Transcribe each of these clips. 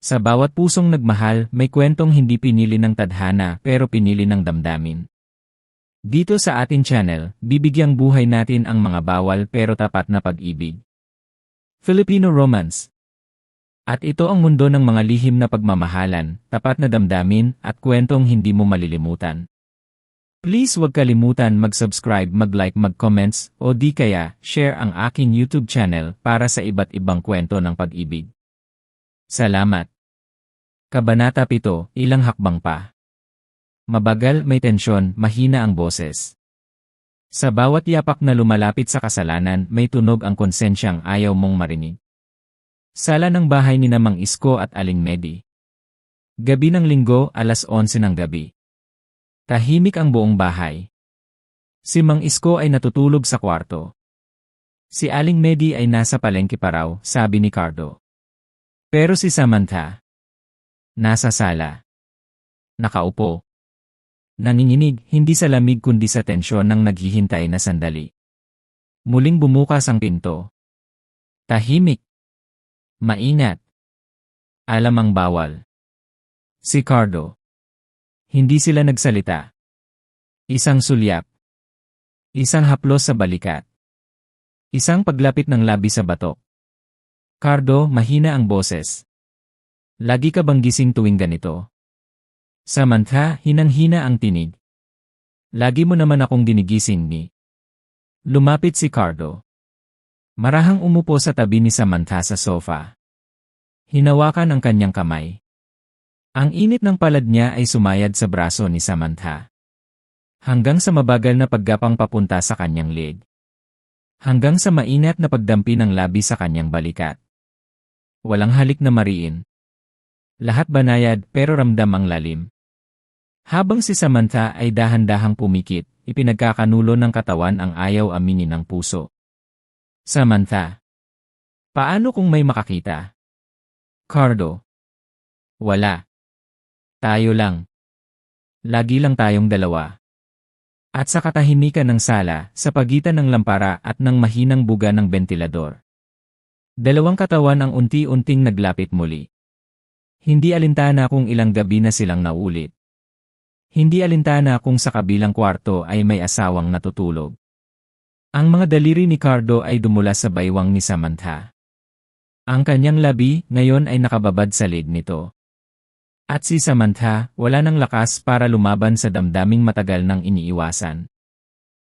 Sa bawat pusong nagmahal, may kwentong hindi pinili ng tadhana pero pinili ng damdamin. Dito sa atin channel, bibigyang buhay natin ang mga bawal pero tapat na pag-ibig. Filipino Romance At ito ang mundo ng mga lihim na pagmamahalan, tapat na damdamin, at kwentong hindi mo malilimutan. Please huwag kalimutan mag-subscribe, mag-like, mag-comments, o di kaya, share ang aking YouTube channel para sa iba't ibang kwento ng pag-ibig. Salamat. Kabanata 7, ilang hakbang pa. Mabagal, may tensyon, mahina ang boses. Sa bawat yapak na lumalapit sa kasalanan, may tunog ang konsensyang ayaw mong marinig. Sala ng bahay ni Namang Isko at Aling Medi. Gabi ng linggo, alas 11 ng gabi. Tahimik ang buong bahay. Si Mang Isko ay natutulog sa kwarto. Si Aling Medi ay nasa palengke pa raw, sabi ni Cardo. Pero si Samantha, nasa sala. Nakaupo. Nanginginig, hindi sa lamig kundi sa tensyon ng naghihintay na sandali. Muling bumukas ang pinto. Tahimik. Mainat. Alam ang bawal. Si Cardo. Hindi sila nagsalita. Isang sulyap. Isang haplos sa balikat. Isang paglapit ng labi sa batok. Cardo, mahina ang boses. Lagi ka bang gising tuwing ganito? Samantha, hinang-hina ang tinig. Lagi mo naman akong ginigising ni. Lumapit si Cardo. Marahang umupo sa tabi ni Samantha sa sofa. Hinawakan ang kanyang kamay. Ang init ng palad niya ay sumayad sa braso ni Samantha. Hanggang sa mabagal na paggapang papunta sa kanyang leg. Hanggang sa mainat na pagdampi ng labi sa kanyang balikat. Walang halik na mariin. Lahat banayad pero ramdam ang lalim. Habang si Samantha ay dahan-dahang pumikit, ipinagkakanulo ng katawan ang ayaw aminin ng puso. Samantha. Paano kung may makakita? Cardo. Wala. Tayo lang. Lagi lang tayong dalawa. At sa katahimikan ng sala, sa pagitan ng lampara at ng mahinang buga ng bentilador. Dalawang katawan ang unti-unting naglapit muli. Hindi alintana kung ilang gabi na silang naulit. Hindi alintana kung sa kabilang kwarto ay may asawang natutulog. Ang mga daliri ni Cardo ay dumula sa baywang ni Samantha. Ang kanyang labi ngayon ay nakababad sa leg nito. At si Samantha, wala ng lakas para lumaban sa damdaming matagal nang iniiwasan.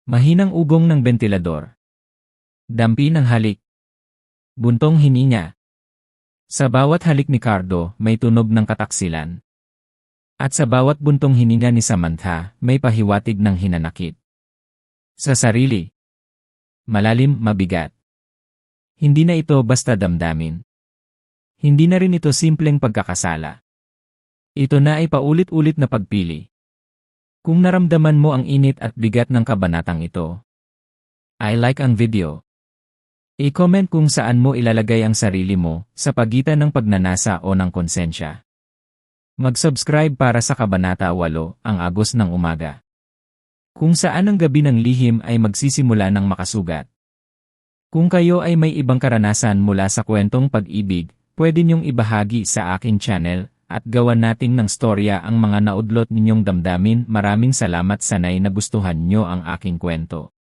Mahinang ugong ng bentilador. Dampi ng halik. Buntong hininga. Sa bawat halik ni Cardo, may tunog ng kataksilan. At sa bawat buntong hininga ni Samantha, may pahiwatig ng hinanakit. Sa sarili. Malalim, mabigat. Hindi na ito basta damdamin. Hindi na rin ito simpleng pagkakasala. Ito na ay paulit-ulit na pagpili. Kung naramdaman mo ang init at bigat ng kabanatang ito, I like ang video. I-comment kung saan mo ilalagay ang sarili mo sa pagitan ng pagnanasa o ng konsensya. Mag-subscribe para sa Kabanata 8, ang Agos ng Umaga. Kung saan ang gabi ng lihim ay magsisimula ng makasugat. Kung kayo ay may ibang karanasan mula sa kwentong pag-ibig, pwede niyong ibahagi sa akin channel at gawan natin ng storya ang mga naudlot ninyong damdamin. Maraming salamat sanay na gustuhan nyo ang aking kwento.